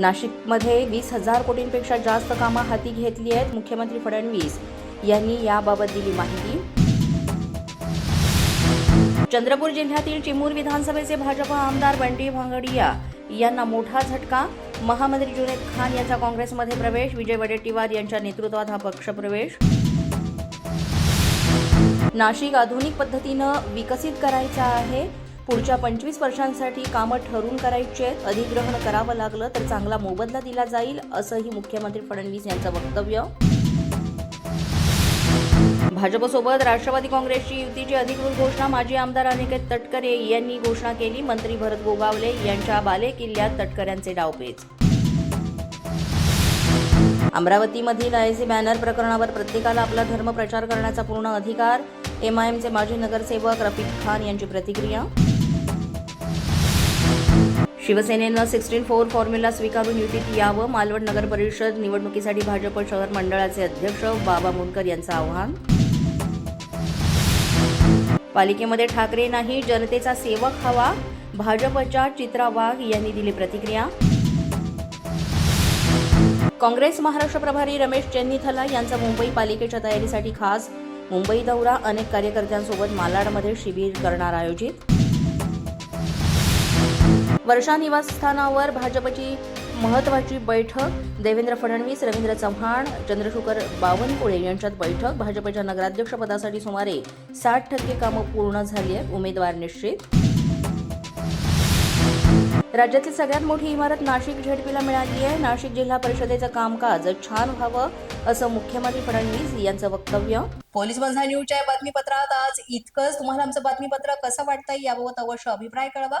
नाशिकमध्ये वीस हजार कोटींपेक्षा जास्त कामं हाती घेतली आहेत मुख्यमंत्री फडणवीस. यांनी याबाबत दिली माहिती. चंद्रपूर जिल्ह्यातील चिमूर विधानसभेचे भाजप आमदार बंटी भांगडिया यांना मोठा झटका. महामंत्री जुनेद खान यांचा काँग्रेसमध्ये प्रवेश. विजय वडेट्टीवार यांच्या नेतृत्वात हा पक्षप्रवेश नाशिक आधुनिक पद्धतीनं विकसित करायचा आहे. पुढच्या पंचवीस वर्षांसाठी कामं ठरून करायची आहेत अधिग्रहण करावं लागलं तर चांगला मोबदला दिला जाईल असंही मुख्यमंत्री फडणवीस यांचं वक्तव्य. भाजपसोबत राष्ट्रवादी काँग्रेसची युतीची अधिकृत घोषणा माजी आमदार अनिकेत तटकरे यांनी घोषणा केली. मंत्री भरत गोगावले यांच्या बाले किल्ल्यात तटकऱ्यांचे डावपेच. अमरावतीमधील आयसी बॅनर प्रकरणावर प्रत्येकाला आपला धर्म प्रचार करण्याचा पूर्ण अधिकार. एमआयएमचे माजी नगरसेवक रफिक खान यांची प्रतिक्रिया. शिवसेनेनं सिक्स्टीन फोर फॉर्म्युला स्वीकारून युतीत यावं मालवण नगर परिषद निवडणुकीसाठी भाजप शहर मंडळाचे अध्यक्ष बाबा मुंडकर यांचं आव्हान. पालिकेमध्ये ठाकरे नाही जनतेचा सेवक हवा. भाजपच्या चित्रा वाघ यांनी दिली प्रतिक्रिया. काँग्रेस महाराष्ट्र प्रभारी रमेश चेन्नीथला यांचा मुंबई पालिकेच्या तयारीसाठी खास. मुंबई दौरा अनेक कार्यकर्त्यांसोबत मालाडमध्ये शिबिर करणार आयोजित. वर्षा निवासस्थानावर भाजपची महत्वाची बैठक देवेंद्र फडणवीस रवींद्र चव्हाण चंद्रशेखर बावनकुळे यांच्यात बैठक. भाजपच्या नगराध्यक्षपदासाठी सुमारे साठ टक्के कामं पूर्ण झाली आहेत. उमेदवार निश्चित. राज्यातील सगळ्यात मोठी इमारत नाशिक झेडपीला मिळाली आहे. नाशिक जिल्हा परिषदेचं कामकाज छान व्हावं असं मुख्यमंत्री फडणवीस यांचं वक्तव्य. पोलीस बंधा न्यूजच्या बातमीपत्रात आज इतकंच. तुम्हाला आमचं बातमीपत्र कसं वाटतंय याबाबत अवश्य अभिप्राय कळवा.